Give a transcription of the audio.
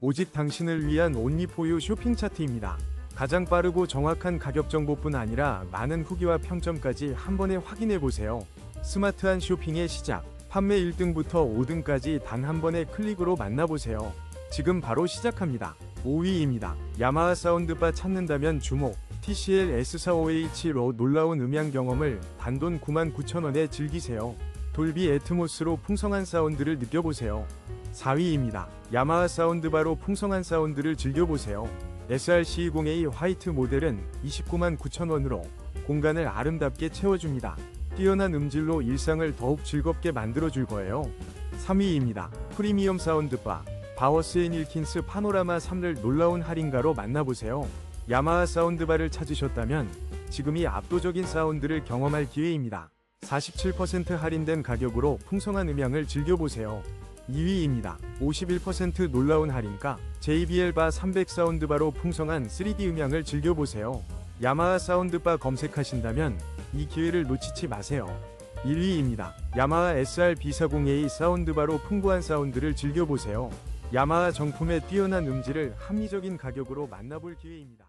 오직 당신을 위한 온리포유 쇼핑 차트입니다. 가장 빠르고 정확한 가격 정보뿐 아니라 많은 후기와 평점까지 한 번에 확인해 보세요. 스마트한 쇼핑의 시작. 판매 1등부터 5등까지 단 한 번의 클릭으로 만나보세요. 지금 바로 시작합니다. 5위입니다. 야마하 사운드바 찾는다면 주목. TCL S45H로 놀라운 음향 경험을 단돈 99,000원에 즐기세요. 돌비 애트모스로 풍성한 사운드를 느껴보세요. 4위입니다. 야마하 사운드바로 풍성한 사운드를 즐겨보세요. SRC20A 화이트 모델은 29만 9천원으로 공간을 아름답게 채워줍니다. 뛰어난 음질로 일상을 더욱 즐겁게 만들어줄 거예요. 3위입니다. 프리미엄 사운드바 바워스 앤 윌킨스 파노라마 3를 놀라운 할인가로 만나보세요. 야마하 사운드바를 찾으셨다면 지금이 압도적인 사운드를 경험할 기회입니다. 47% 할인된 가격으로 풍성한 음향을 즐겨보세요. 2위입니다. 51% 놀라운 할인가 JBL 바 300 사운드바로 풍성한 3D 음향을 즐겨보세요. 야마하 사운드바 검색하신다면 이 기회를 놓치지 마세요. 1위입니다. 야마하 SR B40A 사운드바로 풍부한 사운드를 즐겨보세요. 야마하 정품의 뛰어난 음질을 합리적인 가격으로 만나볼 기회입니다.